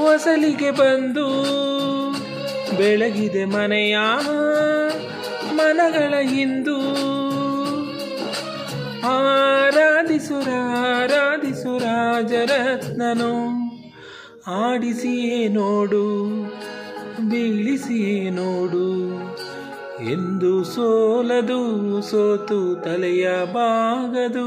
ಹೊಸಲಿಗೆ ಬಂದು ಬೆಳಗಿದೆ ಮನೆಯ ಮನಗಳ ಹಿಂದು. ಆರಾಧಿಸು ರಾಜರತ್ನನು ಆಡಿಸಿಯೇ ನೋಡು ಬೀಳಿಸಿಯೇ ನೋಡು. ಎಂದು ಸೋಲದು ಸೋತು ತಲೆಯ ಬಾಗದು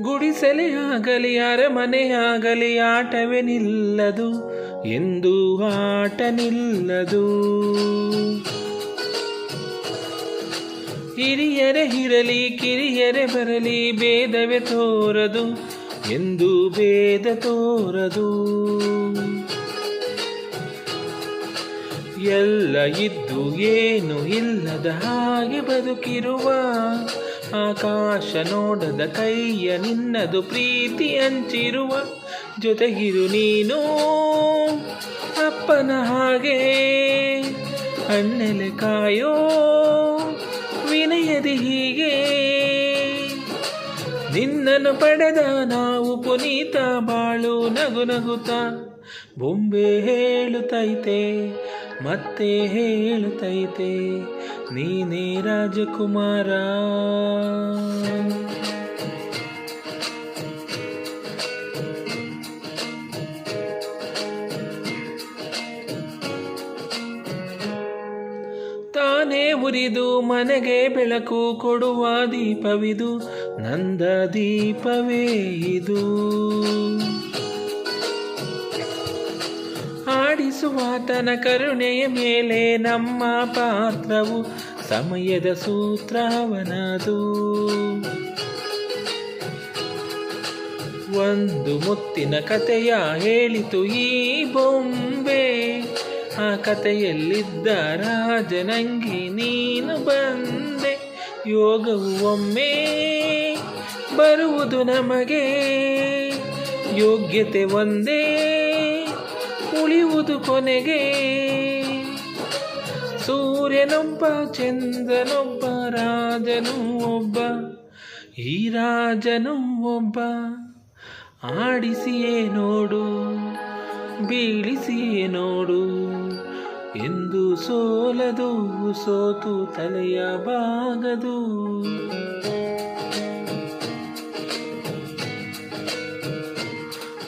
ಗುಡಿಸಲೇ ಆಗಲಿ ಅರಮನೆ ಆಗಲಿ ಆಟವೇ ನಿಲ್ಲದು ಎಂದು ಆಟ ನಿಲ್ಲದು ಹಿರಿಯರೇ ಇರಲಿ, ಕಿರಿಯರೆ ಬರಲಿ, ಭೇದವೇ ತೋರದು, ಎಂದು ಭೇದ ತೋರದು. ಎಲ್ಲ ಇದ್ದು ಏನು ಇಲ್ಲದ ಹಾಗೆ ಬದುಕಿರುವ ಆಕಾಶ ನೋಡದ ಕೈಯ ನಿನ್ನದು ಪ್ರೀತಿ ಹಂಚಿರುವ ಜೊತೆಗಿರು ನೀನು ಅಪ್ಪನ ಹಾಗೆ. ಅಣ್ಣೆಲೆ ಕಾಯೋ ವಿನಯದಿ ಹೀಗೆ. ನಿನ್ನನ್ನು ಪಡೆದ ನಾವು ಪುನೀತ ಬಾಳು ನಗು ನಗುತ್ತ. ಬೊಂಬೆ ಹೇಳುತ್ತೈತೆ ಮತ್ತೆ ಹೇಳುತ್ತೈತೆ ನೀನೇ ರಾಜಕುಮಾರ. ತಾನೇ ಉರಿದು ಮನೆಗೆ ಬೆಳಕು ಕೊಡುವ ದೀಪವಿದು ನಂದ ದೀಪವೇ ಇದು. ಆಡಿಸುವಾತನ ಕರುಣೆಯ ಮೇಲೆ ನಮ್ಮ ಪಾತ್ರವು ಸಮಯದ ಸೂತ್ರವನದು ಒಂದು ಮುತ್ತಿನ ಕಥೆಯ ಹೇಳಿತು ಈ ಬೊಂಬೆ. ಆ ಕಥೆಯಲ್ಲಿದ್ದ ರಾಜನಂಗಿ, ನೀನು ಬಂದೆ, ಯೋಗವು ಒಮ್ಮೆ ಬರುವುದು ನಮಗೆ. ಯೋಗ್ಯತೆ ಒಂದೇ ಉಳಿಯುವುದು ಕೊನೆಗೆ. ಸೂರ್ಯನೊಬ್ಬ, ಚಂದ್ರನೊಬ್ಬ, ರಾಜನು ಒಬ್ಬ, ಈ ರಾಜನು ಒಬ್ಬ. ಆಡಿಸಿಯೇ ನೋಡು, ಬೀಳಿಸಿಯೇ ನೋಡು, ಎಂದು ಸೋಲದು, ಸೋತು ತಲೆಯ ಬಾಗದು